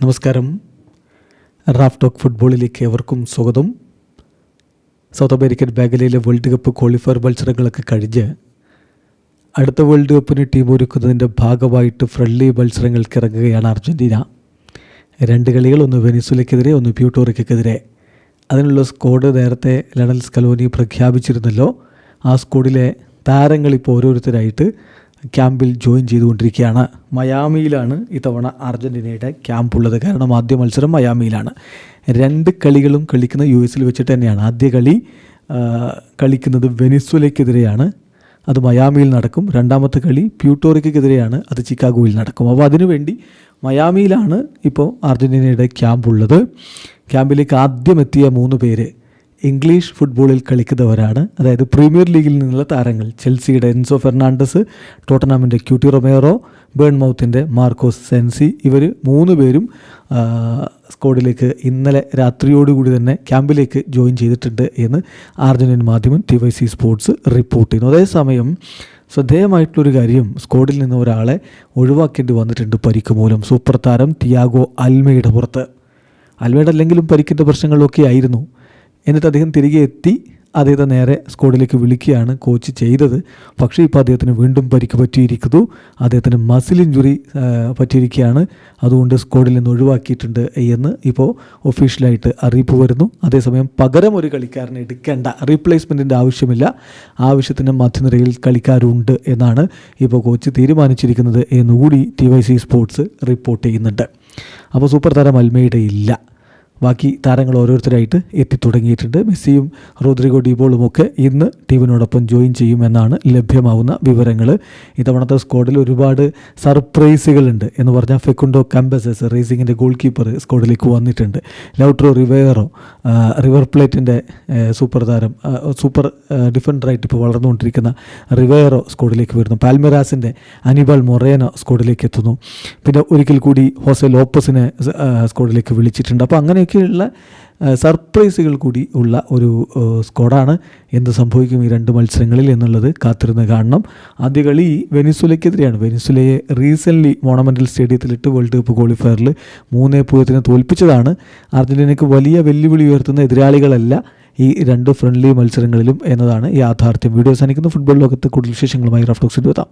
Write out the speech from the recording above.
നമസ്കാരം. Raf talk ഫുട്ബോളിലേക്ക് ഏവർക്കും സ്വാഗതം. സൗത്ത് അമേരിക്കൻ മേഖലയിലെ വേൾഡ് കപ്പ് ക്വാളിഫയർ മത്സരങ്ങളൊക്കെ കഴിഞ്ഞ് അടുത്ത വേൾഡ് കപ്പിന് ടീം ഒരുക്കുന്നതിന്റെ ഭാഗമായിട്ട് ഫ്രണ്ട്ലി മത്സരങ്ങൾക്ക് ഇറങ്ങുകയാണ് അർജന്റീന രണ്ട് കളികൾ ഒന്ന് വെനിസുലയ്ക്കെതിരെ ഒന്ന് പ്യൂട്ടോറിക്കെതിരെ അതിനുള്ള സ്കോഡ് നേരത്തെ ലണൽ സ്കലോനി പ്രഖ്യാപിച്ചിരുന്നല്ലോ. ആ സ്കോഡിലെ താരങ്ങൾ ഇപ്പോൾ ഓരോരുത്തരായിട്ട് ക്യാമ്പിൽ ജോയിൻ ചെയ്തുകൊണ്ടിരിക്കുകയാണ്. മയാമിയിലാണ് ഇത്തവണ അർജന്റീനയുടെ ക്യാമ്പ് ഉള്ളത് കാരണം ആദ്യ മത്സരം മയാമിയിലാണ്. രണ്ട് കളികളും കളിക്കുന്ന യു എസിൽ വെച്ചിട്ട് തന്നെയാണ്. ആദ്യ കളി കളിക്കുന്നത് വെനിസ്വലയ്ക്കെതിരെയാണ്. അത് മയാമിയിൽ നടക്കും. രണ്ടാമത്തെ കളി പ്യൂട്ടോറിക്കെതിരെയാണ് അത് ചിക്കാഗോയിൽ നടക്കും. അപ്പോൾ അതിനുവേണ്ടി മയാമിയിലാണ് ഇപ്പോൾ അർജന്റീനയുടെ ക്യാമ്പുള്ളത്. ക്യാമ്പിലേക്ക് ആദ്യം എത്തിയ മൂന്ന് പേര് ഇംഗ്ലീഷ് ഫുട്ബോളിൽ കളിക്കുന്നവരാണ്. അതായത് പ്രീമിയർ ലീഗിൽ നിന്നുള്ള താരങ്ങൾ. ചെൽസിയുടെ എൻസോ ഫെർണാണ്ടസ് ടോട്ടനാമിന്റെ ക്യൂട്ടി റൊമേറോ ബേൺമൗത്തിന്റെ മാർക്കോസ് സെൻസി. ഇവർ മൂന്ന് പേരും സ്ക്വാഡിലേക്ക് ഇന്നലെ രാത്രിയോടുകൂടി തന്നെ ക്യാമ്പിലേക്ക് ജോയിൻ ചെയ്തിട്ടുണ്ട് എന്ന് അർജന്റീൻ മാധ്യമം T Y C Sports report ചെയ്യുന്നു. അതേസമയം ശ്രദ്ധേയമായിട്ടുള്ളൊരു കാര്യം സ്ക്വാഡിൽ നിന്ന് ഒരാളെ ഒഴിവാക്കേണ്ടി വന്നിട്ടുണ്ട് പരിക്ക് മൂലം. സൂപ്പർ താരം തിയാഗോ അൽമയുടെ പുറത്ത്. അൽമയുടെ അല്ലെങ്കിലും പരിക്കിന്റെ പ്രശ്നങ്ങളൊക്കെ ആയിരുന്നു. എന്നിട്ട് അദ്ദേഹം തിരികെ എത്തി അദ്ദേഹത്തെ നേരെ സ്ക്വാഡിലേക്ക് വിളിക്കുകയാണ് കോച്ച് ചെയ്തത്. പക്ഷേ ഇപ്പോൾ അദ്ദേഹത്തിന് വീണ്ടും പരിക്ക് പറ്റിയിരിക്കുന്നു. അദ്ദേഹത്തിന് മസിൽ ഇഞ്ചുറി പറ്റിയിരിക്കുകയാണ്. അതുകൊണ്ട് സ്ക്വാഡിൽ നിന്ന് ഒഴിവാക്കിയിട്ടുണ്ട് എന്ന് ഇപ്പോൾ ഒഫീഷ്യലായിട്ട് അറിയിപ്പ് വരുന്നു. അതേസമയം പകരം ഒരു കളിക്കാരനെ എടുക്കേണ്ട റീപ്ലേസ്മെന്റിന്റെ ആവശ്യമില്ല. ആവശ്യത്തിന് മധ്യനിരയിൽ കളിക്കാരുണ്ട് എന്നാണ് ഇപ്പോൾ കോച്ച് തീരുമാനിച്ചിരിക്കുന്നത് എന്നുകൂടി T Y C Sports report ചെയ്യുന്നുണ്ട്. അപ്പോൾ സൂപ്പർ താരം അൽമയുടെ ഇല്ല ബാക്കി താരങ്ങൾ ഓരോരുത്തരായിട്ട് എത്തിത്തുടങ്ങിയിട്ടുണ്ട്. മെസ്സിയും റോദ്രിഗോ ഡിബോളും ഒക്കെ ഇന്ന് ടീമിനോടൊപ്പം ജോയിൻ ചെയ്യുമെന്നാണ് ലഭ്യമാവുന്ന വിവരങ്ങൾ ഇത്തവണത്തെ സ്ക്വാഡിൽ ഒരുപാട് സർപ്രൈസുകളുണ്ട് എന്ന് പറഞ്ഞാൽ ഫെക്കുണ്ടോ കമ്പസസ് റേസിങ്ങിന്റെ ഗോൾ കീപ്പർ സ്ക്വാഡിലേക്ക് വന്നിട്ടുണ്ട്. ലൗട്രോ റിവേറോ റിവർ പ്ലേറ്റിന്റെ സൂപ്പർ താരം സൂപ്പർ ഡിഫൻഡറായിട്ട് ഇപ്പോൾ വളർന്നുകൊണ്ടിരിക്കുന്ന റിവേറോ സ്ക്വാഡിലേക്ക് വരുന്നു. പാൽമെറാസിന്റെ അനിബാൾ മൊറേനോ സ്ക്വാഡിലേക്ക് എത്തുന്നു. പിന്നെ ഒരിക്കൽ കൂടി ഹോസെ ലോപ്പസിനെ സ്ക്വാഡിലേക്ക് വിളിച്ചിട്ടുണ്ട്. അപ്പോൾ അങ്ങനെയൊക്കെയുള്ള സർപ്രൈസുകൾ കൂടി ഉള്ള ഒരു സ്ക്വാഡാണ് എന്ത് സംഭവിക്കും ഈ രണ്ട് മത്സരങ്ങളിൽ എന്നുള്ളത് കാത്തിരുന്ന് കാണണം. ആദ്യ കളി വെനിസുലയ്ക്കെതിരെയാണ് വെനിസുലയെ റീസെന്റ്ലി മോണമെന്റൽ സ്റ്റേഡിയത്തിലിട്ട് വേൾഡ് കപ്പ് ക്വാളിഫയറിൽ മൂന്നേ പൂജ്യത്തിന് തോൽപ്പിച്ചതാണ്. അർജന്റീനയ്ക്ക് വലിയ വെല്ലുവിളി ഉയർത്തുന്ന എതിരാളികളല്ല ഈ രണ്ട് ഫ്രണ്ട്ലി മത്സരങ്ങളിലും എന്നതാണ് യാഥാർത്ഥ്യം. വീഡിയോ അവസാനിക്കുന്ന. ഫുട്ബോൾ ലോകത്ത് കൂടുതൽ വിശേഷങ്ങളുമായി റഫ്റ്റോക്സിൽ എത്താം.